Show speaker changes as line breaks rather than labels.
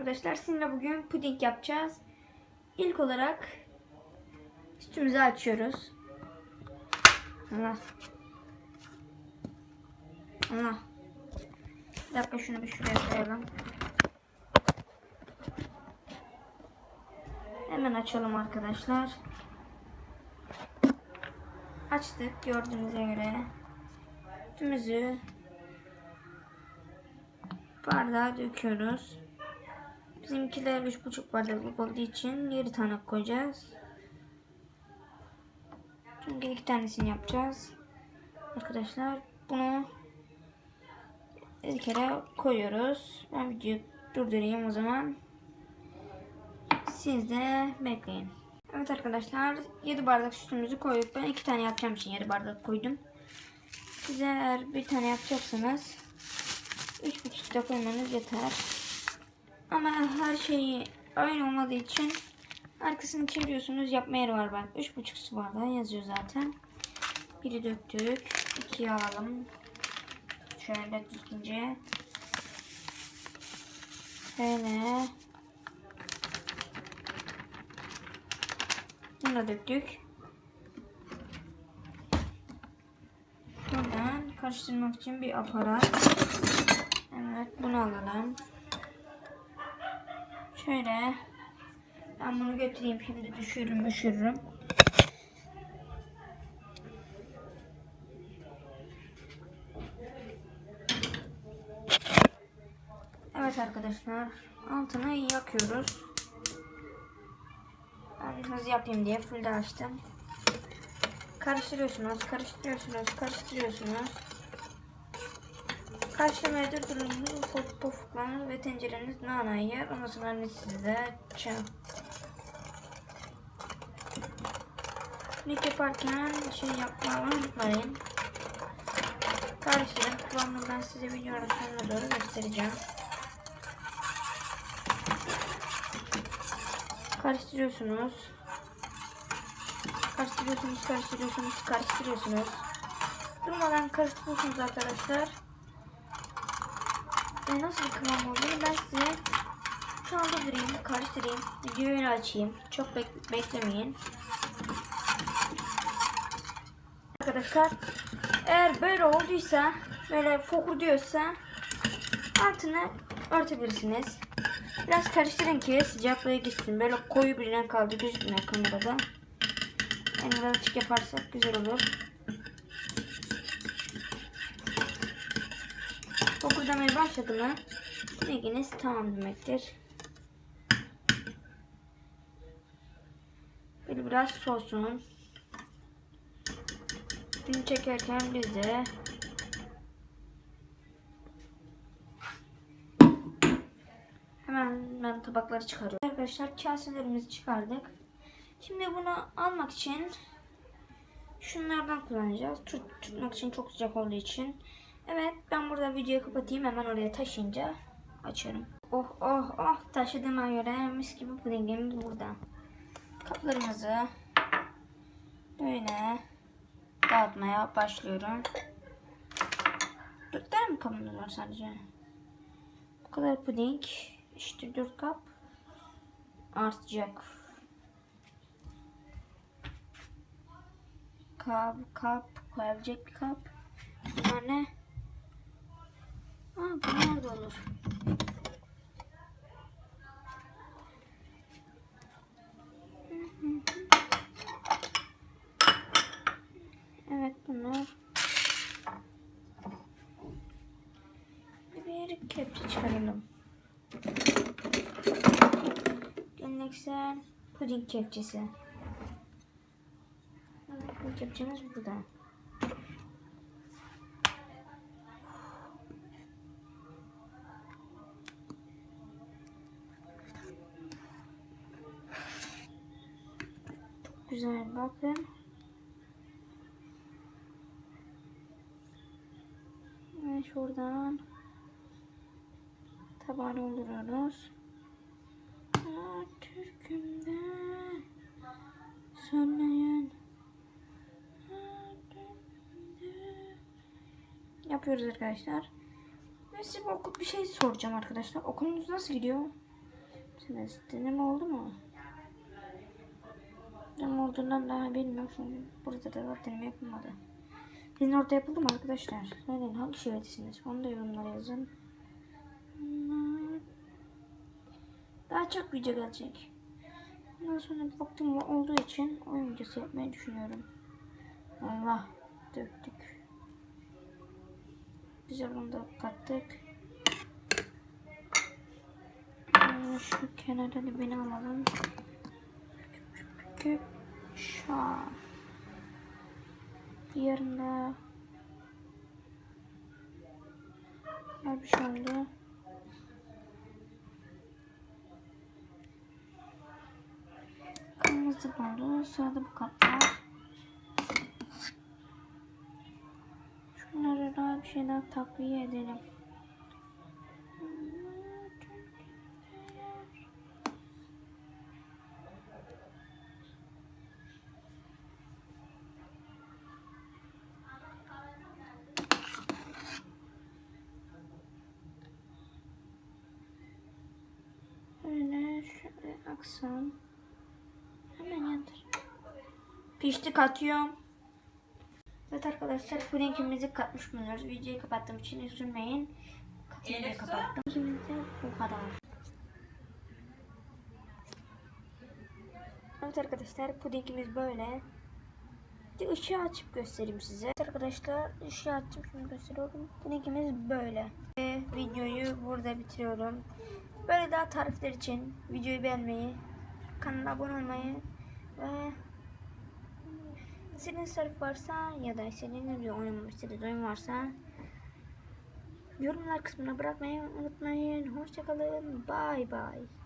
arkadaşlar sizinle bugün puding yapacağız. İlk olarak sütümüzü açıyoruz. Allah. Allah. Bir dakika şunu bir şuraya koyalım. Hemen açalım arkadaşlar. Açtık gördüğünüze göre. Sütümüzü bardağa döküyoruz. Bizimkiler 3,5 bardaklık olduğu için 7 tane koyacağız. Çünkü iki tanesini yapacağız. Arkadaşlar bunu bir kere koyuyoruz. Ben videoyu durdurayım o zaman. Siz de bekleyin. Evet arkadaşlar 7 bardak sütümüzü koyduk. Ben 2 tane yapacağım için 7 bardak koydum. Size eğer bir tane yapacaksanız 3,5 koymanız yeter. Ama her şeyi aynı olmadığı için arkasını çeviriyorsunuz. Yapma yeri var bak. 3,5 su bardağı yazıyor zaten. Biri döktük. ikiyi alalım. Şöyle düzgünce. Şöyle. Bunu da döktük. Buradan karıştırmak için bir aparat. Evet bunu alalım. Şöyle. Ben bunu götüreyim şimdi düşürürüm düşürürüm. Evet arkadaşlar altını yakıyoruz. Ben hızlı yapayım diye full açtım. Karıştırıyorsunuz, karıştırıyorsunuz, karıştırıyorsunuz. Karıştırmaya durdurduğunuz ufak pofuklanır ve tencereniz nana yer. Ondan sonra anne size çay. İlk yaparken şey yapmayı unutmayın. Karıştırın. Kıvamını ben size videonun sonuna doğru göstereceğim. Karıştırıyorsunuz. Karıştırıyorsunuz, karıştırıyorsunuz, karıştırıyorsunuz. Durmadan karıştırıyorsunuz arkadaşlar. E nasıl bir kıvam oluyor ben size şu durayım, karıştırayım. Videoyu açayım. Çok bek beklemeyin. Arkadaşlar eğer böyle olduysa böyle fokur diyorsa altını örtebilirsiniz. Biraz karıştırın ki sıcaklığı gitsin. Böyle koyu bir renk kaldı gözükmüyor kamerada. Yani biraz açık yaparsak güzel olur. Fokurdamaya başladı mı bilginiz tamam demektir. Böyle biraz sosun. Bunu çekerken biz de Hemen ben tabakları çıkarıyorum. Arkadaşlar kaselerimizi çıkardık. Şimdi bunu almak için şunlardan kullanacağız. Tut, tutmak için çok sıcak olduğu için. Evet ben burada videoyu kapatayım. Hemen oraya taşıyınca açarım. Oh oh oh taşıdığıma göre mis gibi pudingimiz burada. Kaplarımızı böyle dağıtmaya başlıyorum. Dört tane mi kabımız var sadece? Bu kadar puding. İşte 4 kap artacak. Kap, kap, koyabilecek bir kap. Bunlar ne? Olur. Evet bunlar. Bir kepçe çıkaralım. Geleneksel puding kepçesi. Bu kepçemiz burada. Güzel bakın. Ve şuradan taban dolduruyoruz. Aa, Türkümde sönmeyen yapıyoruz arkadaşlar. Ve size okul, bir şey soracağım arkadaşlar. Okulunuz nasıl gidiyor? Deneme oldu mu? Olduğundan daha bilmiyorum. Burada da deneme yapılmadı. Sizin orada yapıldı mı arkadaşlar? Söyleyin hangi şehirdesiniz? Onu da yorumlara yazın. Daha çok video gelecek. Ondan sonra vaktim olduğu için oyun videosu yapmayı düşünüyorum. Allah döktük. Güzel bunu da kattık. Ee, Şu kenarda da beni alalım. Küp küp şa. Yarında Her bir şey oldu. Kırmızı oldu. Sırada bu katlar. Şunları daha bir şeyler takviye edelim. Böyle aksın. Hemen yandır. Pişti katıyorum. Evet arkadaşlar pudingimizi katmış bulunuyoruz. Videoyu kapattığım için üzülmeyin. Diye kapattım. Pudingimiz de bu kadar. Evet arkadaşlar pudingimiz böyle. Bir ışığı açıp göstereyim size. Evet arkadaşlar ışığı açıp şimdi gösteriyorum. Pudingimiz böyle. Ve videoyu burada bitiriyorum. Böyle daha tarifler için videoyu beğenmeyi, kanala abone olmayı ve istediğiniz tarif varsa ya da istediğiniz bir oyun, istediğiniz oyun varsa yorumlar kısmına bırakmayı unutmayın. Hoşçakalın. Bye bye.